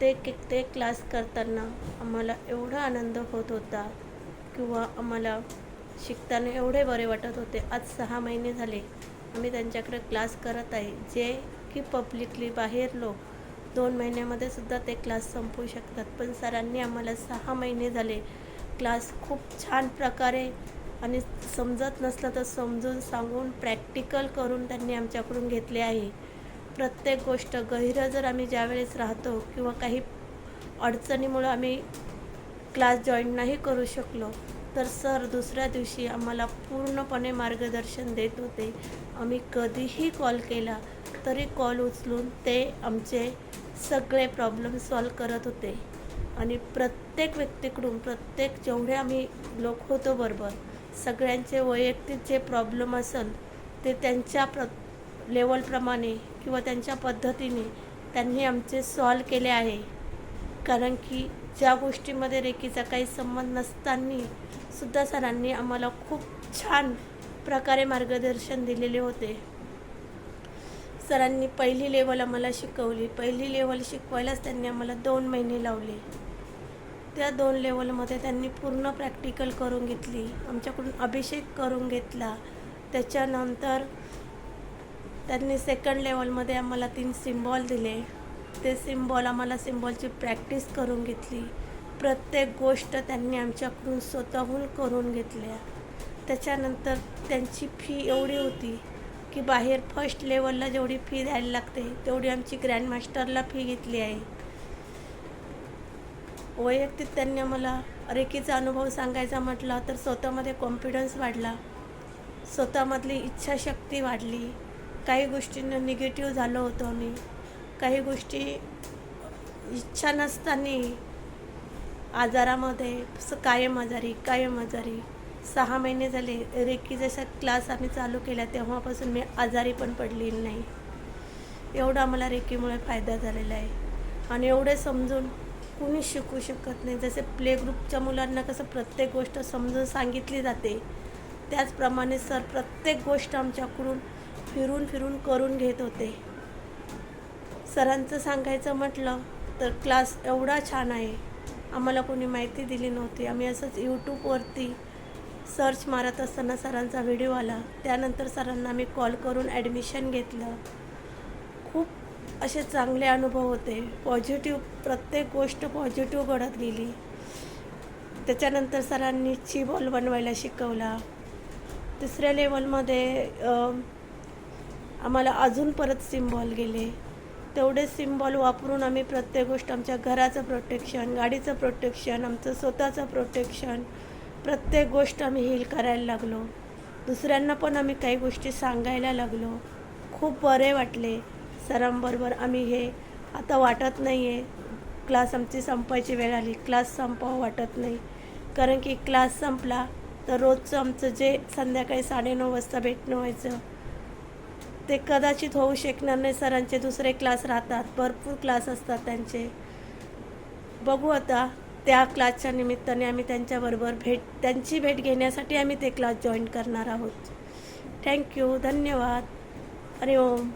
प्रत्येक कित्येक ते क्लास करताना आम्हाला एवढा आनंद होत होता किंवा आम्हाला शिकताना एवढे बरे वाटत होते. आज सहा महिने झाले आम्ही त्यांच्याकडे क्लास करत आहे. जे की पब्लिकली बाहेर लोक दोन महिन्यामध्ये सुद्धा ते क्लास संपवू शकतात. पण सरांनी आम्हाला सहा महिने झाले. क्लास खूप छान प्रकारे आणि समजत नसलं तर समजून सांगून प्रॅक्टिकल करून त्यांनी आमच्याकडून घेतले आहे. प्रत्येक गोष्ट गहिरं जर आम्ही ज्यावेळेस राहतो किंवा काही अडचणीमुळं आम्ही क्लास जॉईन नाही करू शकलो तर सर दुसऱ्या दिवशी आम्हाला पूर्णपणे मार्गदर्शन देत होते. आम्ही कधीही कॉल केला तरी कॉल उचलून ते आमचे सगळे प्रॉब्लेम सॉल्व करत होते. आणि प्रत्येक व्यक्तीकडून प्रत्येक जेवढे आम्ही लोक होतो बरोबर सगळ्यांचे वैयक्तिक जे प्रॉब्लेम असेल ते त्यांच्या प्र लेवलप्रमाणे किंवा त्यांच्या पद्धतीने त्यांनी आमचे सॉल्व केले आहे. कारण की ज्या गोष्टीमध्ये रेखीचा काही संबंध नसताना सुद्धा सरांनी आम्हाला खूप छान प्रकारे मार्गदर्शन दिलेले होते. सरांनी पहिली लेवल आम्हाला शिकवली. पहिली लेवल शिकवायलाच त्यांनी आम्हाला दोन महिने लावले. त्या दोन लेवलमध्ये त्यांनी पूर्ण प्रॅक्टिकल करून घेतली. आमच्याकडून अभिषेक करून घेतला. त्याच्यानंतर त्यांनी सेकंड लेवलमध्ये आम्हाला तीन सिम्बॉल दिले. ते सिम्बॉल आम्हाला सिम्बॉलची प्रॅक्टिस करून घेतली. प्रत्येक गोष्ट त्यांनी आमच्याकडून स्वतःहून करून घेतल्या. त्याच्यानंतर त्यांची फी एवढी होती की बाहेर फर्स्ट लेवलला जेवढी फी द्यायला लागते तेवढी आमची ग्रँडमास्टरला फी घेतली आहे. वैयक्तिक त्यांनी आम्हाला रेकीचा अनुभव सांगायचा म्हटला तर स्वतःमध्ये कॉन्फिडन्स वाढला. स्वतःमधली इच्छाशक्ती वाढली. काही गोष्टींना निगेटिव्ह झालो होतो आम्ही काही गोष्टी इच्छा नसताना आजारामध्ये कायम आजारी कायम आजारी. सहा महिने झाले रेकी जसा क्लास आम्ही चालू केला तेव्हापासून मी आजारी पण पडलेली नाही. एवढा आम्हाला रेकीमुळे फायदा झालेला आहे. आणि एवढे समजून कुणी शिकू शकत नाही. जसे प्ले ग्रुपच्या मुलांना कसं प्रत्येक गोष्ट समजून सांगितली जाते त्याचप्रमाणे सर प्रत्येक गोष्ट आमच्याकडून फिरून फिरून करून घेत होते. सरांचं सांगायचं म्हटलं तर क्लास एवढा छान आहे. आम्हाला कोणी माहिती दिली नव्हती. आम्ही असंच यूट्यूबवरती सर्च मारत असताना सरांचा व्हिडिओ आला. त्यानंतर सरांना आम्ही कॉल करून ॲडमिशन घेतलं. खूप असे चांगले अनुभव होते. पॉझिटिव्ह प्रत्येक गोष्ट पॉझिटिव्ह घडत गेली. त्याच्यानंतर सरांनी ची बॉल बनवायला शिकवला. तिसऱ्या लेवलमध्ये आम्हाला अजून परत सिम्बॉल गेले. तेवढे सिम्बॉल वापरून आम्ही प्रत्येक गोष्ट आमच्या घराचं प्रोटेक्शन गाडीचं प्रोटेक्शन आमचं स्वतःचं प्रोटेक्शन प्रत्येक गोष्ट आम्ही हील करायला लागलो. दुसऱ्यांना पण आम्ही काही गोष्टी सांगायला लागलो. खूप बरे वाटले. सरांबरोबर आम्ही हे आता वाटत नाही आहे क्लास आमची संपायची वेळ आली. क्लास संपावं वाटत नाही. कारण की क्लास संपला तर रोजचं आमचं जे संध्याकाळी साडेनऊ वाजता भेटणं व्हायचं ते कदाचित होऊ शकणार नाही सरांचे दुसरे क्लास राहतात भरपूर क्लास असतात त्यांचे. बघू आता त्या क्लासच्या निमित्ताने आम्ही त्यांच्याबरोबर भेट त्यांची भेट घेण्यासाठी आम्ही ते क्लास जॉईन करणार आहोत. थँक्यू धन्यवाद. हरिओम.